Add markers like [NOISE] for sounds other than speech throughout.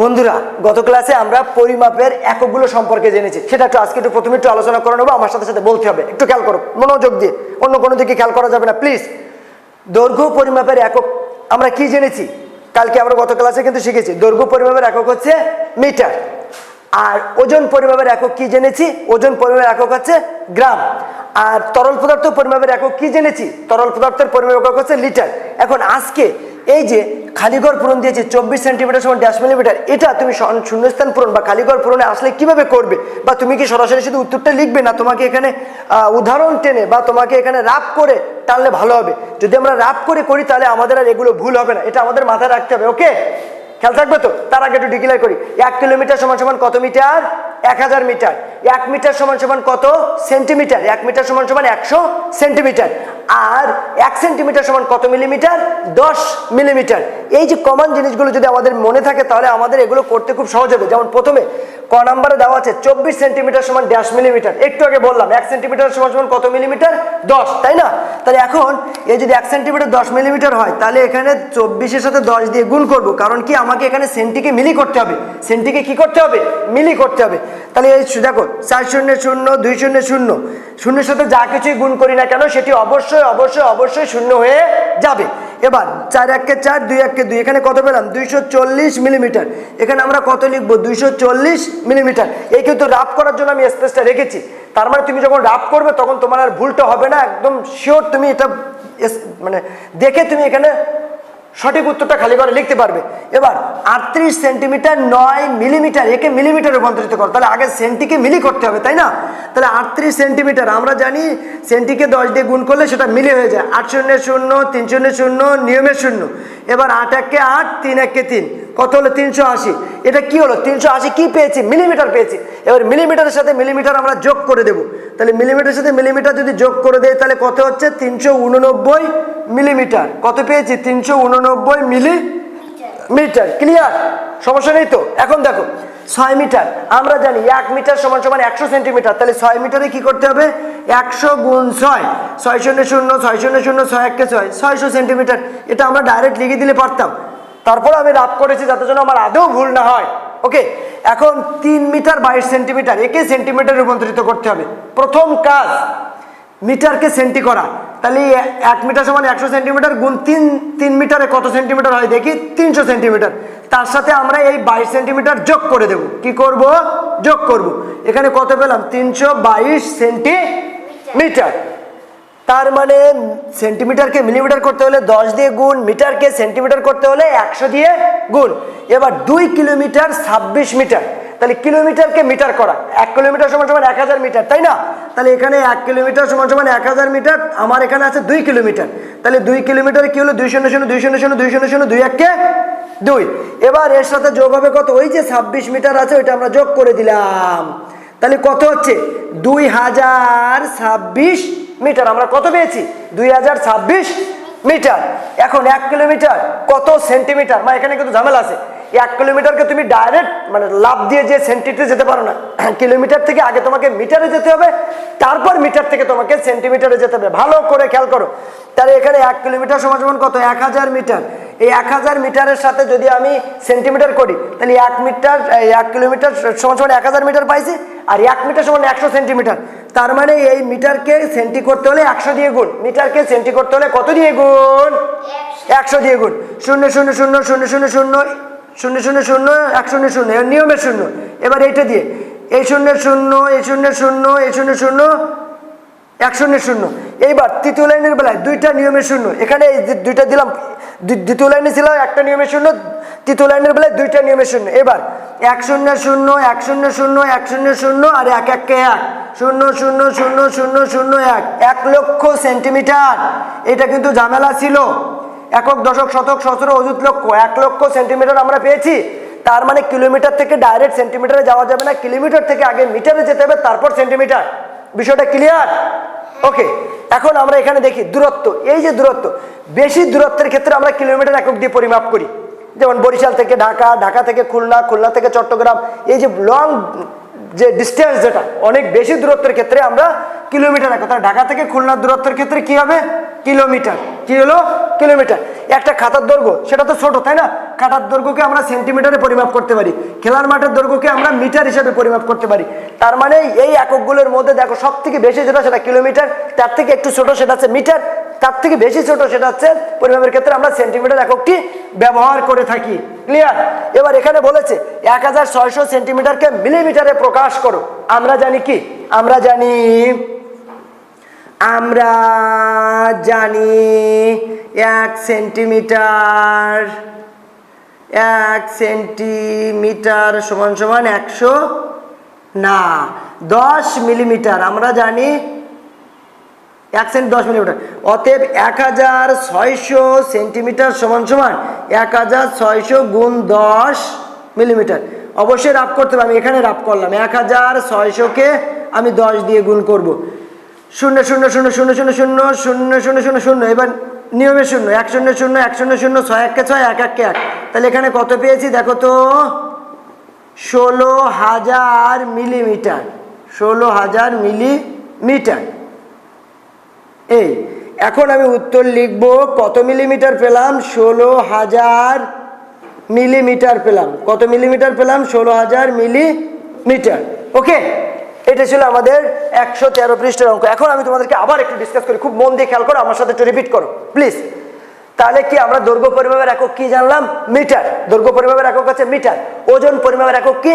বন্ধুরা, গত ক্লাসে আমরা পরিমাপের এককগুলো সম্পর্কে জেনেছি। সেটা একটু আজকে একটু প্রথমে একটু আলোচনা করে নেব, আমার সাথে সাথে বলতে হবে। একটু খেয়াল করো, মনোযোগ দিয়ে। অন্য কোনো দিকে খেয়াল করা যাবে না প্লিজ দৈর্ঘ্য পরিমাপের একক আমরা কি জেনেছি? কালকে আমরা গত ক্লাসে কিন্তু শিখেছি। দৈর্ঘ্য পরিমাপের একক হচ্ছে মিটার। আর ওজন পরিমাপের একক কি জেনেছি? ওজন পরিমাপের একক হচ্ছে গ্রাম। আর তরল পদার্থ পরিমাপের একক কি জেনেছি? তরল পদার্থের পরিমাপ একক হচ্ছে লিটার। এখন আজকে এই যে খালিঘর পূরণ দিয়েছি চব্বিশ সেন্টিমিটার সমান ড্যাশ মিলিমিটার, এটা তুমি শূন্যস্থান পূরণ বা খালিঘর পূরণে আসলে কীভাবে করবে? বা তুমি কি সরাসরি শুধু উত্তরটা লিখবে না তোমাকে এখানে উদাহরণ টেনে বা তোমাকে এখানে রাপ করে টানলে ভালো হবে? যদি আমরা রাপ করে করি তাহলে আমাদের আর এগুলো ভুল হবে না। এটা আমাদের মাথায় রাখতে হবে, ওকে? খেয়াল থাকবে তো? তার আগে একটু ডিক্লেয়ার করি। এক কিলোমিটার সমান সমান কত মিটার? এক হাজার মিটার। এক মিটার সমান সমান কত? সেন্টিমিটার। এক মিটার সমান সমান একশো সেন্টিমিটার। আর এক সেন্টিমিটার সমান কত মিলিমিটার? দশ মিলিমিটার। এই যে কমন জিনিসগুলো যদি আমাদের মনে থাকে, তাহলে আমাদের এগুলো করতে খুব সহজ হবে। যেমন প্রথমে, ক নাম্বারে দেওয়া আছে, চব্বিশ সেন্টিমিটার সমান ড্যাশ মিলিমিটার একটু আগে বললাম, এক সেন্টিমিটার সমান সমান কত মিলিমিটার দশ, তাই না? তাহলে এখন এই যদি এক সেন্টিমিটার দশ মিলিমিটার হয়, তাহলে এখানে চব্বিশের সাথে দশ দিয়ে গুণ করব। কারণ কি, আমাকে এখানে সেন্টিকে মিলি করতে হবে। সেন্টিকে কি করতে হবে? মিলি করতে হবে। তাহলে এই দেখো, চার শূন্য শূন্য, দুই শূন্য শূন্য। শূন্যের সাথে যা কিছুই গুণ করি না কেন, সেটি অবশ্যই অবশ্যই অবশ্যই শূন্য হয়ে যাবে। এবার চার এককে চার, দুই এককে দুই, এখানে কত পেলাম? দুইশো চল্লিশ মিলিমিটার। এখানে আমরা কত লিখব? দুইশো চল্লিশ মিলিমিটার। এই কিন্তু রাফ করার জন্য আমি স্পেসটা রেখেছি। তার মানে তুমি যখন রাফ করবে, তখন তোমার আর ভুলটা হবে না। একদম শিওর তুমি এটা মানে দেখে তুমি এখানে সঠিক উত্তরটা খালি করে লিখতে পারবে। এবার আটত্রিশ সেন্টিমিটার নয় মিলিমিটার, একে মিলিমিটার রূপান্তরিত করো। তাহলে আগে সেন্টিকে মিলি করতে হবে, তাই না? তাহলে আটত্রিশ সেন্টিমিটার, আমরা জানি সেন্টিকে দশ দিয়ে গুণ করলে সেটা মিলি হয়ে যায়। আট শূন্য শূন্য, তিন শূন্য শূন্য নিয়মের শূন্য। এবার আট একে আট, তিন একে তিন। কত হলো? তিনশো আশি। এটা কি হলো? তিনশো আশি কি পেয়েছি? মিলিমিটার পেয়েছি। এবার মিলিমিটারের সাথে মিলিমিটার আমরা যোগ করে দেবো। তাহলে মিলিমিটারের সাথে মিলিমিটার যদি যোগ করে দেয় তাহলে কত হচ্ছে? তিনশো উননব্বই মিলিমিটার। কত পেয়েছি? তিনশো উননব্বই মিলি মিটার। ক্লিয়ার সমস্যা নেই তো? এখন দেখো, ছয় মিটার। আমরা জানি এক মিটার সমান সমান একশো সেন্টিমিটার। তাহলে ছয় মিটারে কি করতে হবে? একশো গুণ ছয়। ছয় শূন্য শূন্য, ছয় শূন্য শূন্য, ছয় এককে ছয়। ছয়শো সেন্টিমিটার। এটা আমরা ডাইরেক্ট লিখে দিলে পারতাম। তারপর আমি রাপ করেছি যাতে জন্য আমার আদৌ ভুল না হয়। ওকে এখন তিন মিটার বাইশ সেন্টিমিটার, একে সেন্টিমিটার রূপান্তরিত করতে হবে। প্রথম কাজ, মিটারকে সেন্টি করা। তাহলে এক মিটার সমান একশো সেন্টিমিটার গুণ তিন তিন মিটারে কত সেন্টিমিটার হয় দেখি? তিনশো সেন্টিমিটার। তার সাথে আমরা এই বাইশ সেন্টিমিটার যোগ করে দেব। কি করব? যোগ করব। এখানে কত পেলাম? তিনশো বাইশ সেন্টিমিটার। তার মানে সেন্টিমিটারকে মিলিমিটার করতে হলে দশ দিয়ে গুণ, মিটারকে সেন্টিমিটার করতে হলে একশো দিয়ে গুণ। এবার দুই কিলোমিটার ছাব্বিশ মিটার। তাহলে কিলোমিটারকে মিটার করা। এক কিলোমিটার সমান সমান এক হাজার মিটার, তাই না? তাহলে এখানে এক কিলোমিটার সমান সমান এক হাজার মিটার, আমার এখানে আছে দুই কিলোমিটার। তাহলে দুই কিলোমিটার কি হলো? দুই শূন্য শূন্য দুই শূন্য শূন্য দুই শূন্য শূন্য, দুই এককে দুই। এবার এর সাথে যোগ হবে কত? ওই যে ছাব্বিশ মিটার আছে, ওইটা আমরা যোগ করে দিলাম। তাহলে কত হচ্ছে? দুই হাজার ছাব্বিশ মিটার। আমরা কত পেয়েছি? দুই হাজার ছাব্বিশ মিটার। এখন এক কিলোমিটার। কত সেন্টিমিটার? মানে এখানে কিন্তু ঝামেলা আছে। এক কিলোমিটারকে তুমি ডাইরেক্ট মানে লাভ দিয়ে যে সেন্টিতে যেতে পারো না [CLEARS THROAT] কিলোমিটার থেকে আগে তোমাকে মিটারে যেতে হবে তারপর মিটার থেকে তোমাকে সেন্টিমিটারে যেতে হবে। ভালো করে খেয়াল করো। তাহলে এখানে এক কিলোমিটার সমান সমান কত? এক হাজার মিটার এই এক হাজার মিটারের সাথে যদি আমি সেন্টিমিটার করি তাহলে এক মিটার এক কিলোমিটার সমান সমান এক হাজার মিটার পাইছি আর এক মিটার সমান একশো সেন্টিমিটার তার মানে এই মিটারকে সেন্টি করতে হলে একশো দিয়ে গুণ। মিটারকে সেন্টি করতে হলে কত দিয়ে গুণ? একশো দিয়ে গুণ। শূন্য শূন্য শূন্য শূন্য শূন্য শূন্য শূন্য শূন্য শূন্য এক শূন্য শূন্য নিয়মের শূন্য এবার এইটা দিয়ে এই শূন্য শূন্য এই শূন্য শূন্য এই শূন্য শূন্য এক শূন্য শূন্য এইবার তৃতীয় লাইনের বেলায় দুইটা নিয়মের শূন্য এখানে এই দুইটা দিলাম দ্বিতীয় লাইনে ছিল একটা নিয়মের শূন্য তৃতীয় লাইনের বেলায় দুইটা নিয়মের শূন্য এবার এক শূন্য শূন্য এক শূন্য শূন্য এক শূন্য শূন্য আর এক এককে এক শূন্য শূন্য শূন্য শূন্য শূন্য এক এক লক্ষ সেন্টিমিটার এটা কিন্তু ঝামেলা ছিল একক, দশক, শতক, সতেরো, অযুত লক্ষ, এক লক্ষ সেন্টিমিটার আমরা পেয়েছি। তার মানে কিলোমিটার থেকে ডাইরেক্ট সেন্টিমিটারে যাওয়া যাবে না, কিলোমিটার থেকে আগে মিটারে যেতে হবে, তারপর সেন্টিমিটার বিষয়টা ক্লিয়ার ওকে এখন আমরা এখানে দেখি দূরত্ব। এই যে দূরত্ব, বেশি দূরত্বের ক্ষেত্রে আমরা কিলোমিটার একক দিয়ে পরিমাপ করি। যেমন বরিশাল থেকে ঢাকা ঢাকা থেকে খুলনা খুলনা থেকে চট্টগ্রাম, এই যে লং যে ডিস্টেন্স যেটা, অনেক বেশি দূরত্বের ক্ষেত্রে আমরা কিলোমিটার একক। ঢাকা থেকে খুলনার দূরত্বের ক্ষেত্রে কি হবে? কিলোমিটার। কি হলো? কিলোমিটার। একটা খাতার দৈর্ঘ্য, সেটা তো ছোট, তাই না? খাতার দৈর্ঘ্যকে আমরা সেন্টিমিটারে পরিমাপ করতে পারি। খেলার মাঠের দৈর্ঘ্যকে আমরা মিটার হিসেবে পরিমাপ করতে পারি। তার মানে এই এককগুলোর মধ্যে দেখো সব থেকে বেশি যেটা, সেটা কিলোমিটার, তার থেকে একটু ছোট সেটা হচ্ছে মিটার, তার থেকে বেশি ছোট সেটা হচ্ছে পরিমাপের ক্ষেত্রে আমরা সেন্টিমিটার এককটি ব্যবহার করে থাকি। ক্লিয়ার এবার এখানে বলেছে, এক হাজার ছয়শো সেন্টিমিটারকে মিলিমিটারে প্রকাশ করো। আমরা জানি কি? আমরা জানি আমরা জানি এক সেন্টিমিটার এক সেন্টিমিটার সমান সমান একশো, না, দশ মিলিমিটার, আমরা জানি এক সেন্টি, দশ মিলিমিটার। অতএব এক হাজার ছয়শো সেন্টিমিটার সমান সমান এক হাজার ছয়শো গুণ দশ মিলিমিটার। অবশ্যই রাপ করতে হবে, আমি এখানে রাপ করলাম। এক হাজার ছয়শোকে আমি দশ দিয়ে গুণ করব। শূন্য শূন্য শূন্য শূন্য শূন্য শূন্য শূন্য শূন্য শূন্য শূন্য এবার নিয়মে শূন্য এক শূন্য শূন্য এক শূন্য শূন্য ছয় এককে ছয় এক এককে এক তাহলে এখানে কত পেয়েছি দেখো তো ষোলো হাজার মিলিমিটার ষোলো হাজার মিলিমিটার এই এখন আমি উত্তর লিখব কত মিলিমিটার পেলাম ষোলো হাজার মিলিমিটার পেলাম কত মিলিমিটার পেলাম ষোলো হাজার মিলিমিটার ওকে এটা ছিল আমাদের একশো তেরো পৃষ্ঠের অঙ্ক। এখন আমি তোমাদেরকে আবার একটু ডিসকাস করি। খুব মন দিয়ে খেয়াল করো, আমার সাথে একটু রিপিট করো প্লিজ তাহলে কি আমরা দৈর্ঘ্য পরিমাপের একক কি জানলাম? মিটার। দৈর্ঘ্য পরিমাপের একক আছে মিটার। ওজন পরিমাপের একক কি?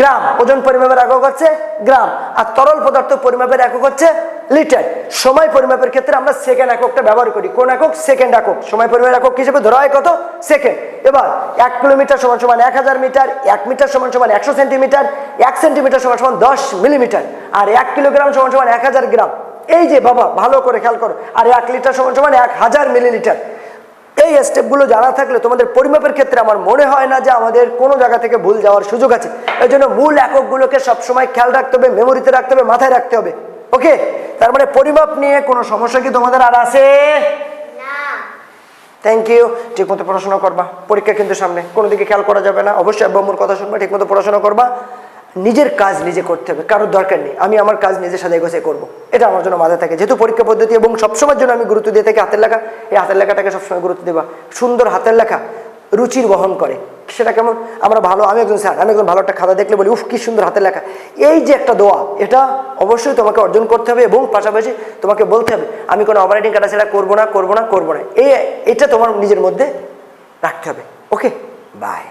গ্রাম। ওজন পরিমাপের একক হচ্ছে গ্রাম। আর তরল পদার্থ পরিমাপের একক হচ্ছে লিটার। সময় পরিমাপের ক্ষেত্রে আমরা সেকেন্ড এককটা ব্যবহার করি। কোন একক? সেকেন্ড একক। সময় পরিমাপের একক হিসেবে ধরা হয় কত? সেকেন্ড এবার, এক কিলোমিটার সমান সমান এক হাজার মিটার, এক মিটার সমান সমান একশো সেন্টিমিটার, এক সেন্টিমিটার সমান সমান দশ মিলিমিটার আর এক কিলোগ্রাম সমান সমান এক হাজার গ্রাম। এই যে বাবা, ভালো করে খেয়াল করো। আর এক লিটার সমান সমান এক হাজার মিলিলিটার। এই স্টেপগুলো জানা থাকলে তোমাদের পরিমাপের ক্ষেত্রে আমার মনে হয় না যে আমাদের কোনো জায়গা থেকে ভুল যাওয়ার সুযোগ আছে। এই জন্য মূল এককগুলোকে সবসময় খেয়াল রাখতে হবে মেমোরিতে রাখতে হবে, মাথায় রাখতে হবে। ওকে তার মানে পরিমাপ নিয়ে কোনো সমস্যা কি তোমাদের আর আছে? থ্যাংক ইউ ঠিক মতো পড়াশোনা করবা। পরীক্ষা কিন্তু সামনে। কোনো দিকে খেয়াল করা যাবে না। অবশ্যই আব্বাম্মুর কথা শুনবা ঠিক মতো পড়াশোনা করবা। নিজের কাজ নিজে করতে হবে কারোর দরকার নেই। আমি আমার কাজ নিজে সাথে গোছে করব। এটা আমার জন্য মাথায় থাকে। যেহেতু পরীক্ষা পদ্ধতি এবং সবসময়ের জন্য আমি গুরুত্ব দিয়ে থাকি হাতের লেখা এই হাতের লেখাটাকে সবসময় গুরুত্ব দেবা। সুন্দর হাতের লেখা রুচির বহন করে। সেটা কেমন? আমরা ভালো, আমি একজন স্যার, আমি একজন ভালো একটা খাতা দেখলে বলি, উফ, কি সুন্দর হাতে লেখা। এই যে একটা দোয়া, এটা অবশ্যই তোমাকে অর্জন করতে হবে এবং পাশাপাশি তোমাকে বলতে হবে, আমি কোনো অপারেটিং কাটা সেটা করব না করব না করব না। এই এটা তোমার নিজের মধ্যে রাখতে হবে। ওকে? বাই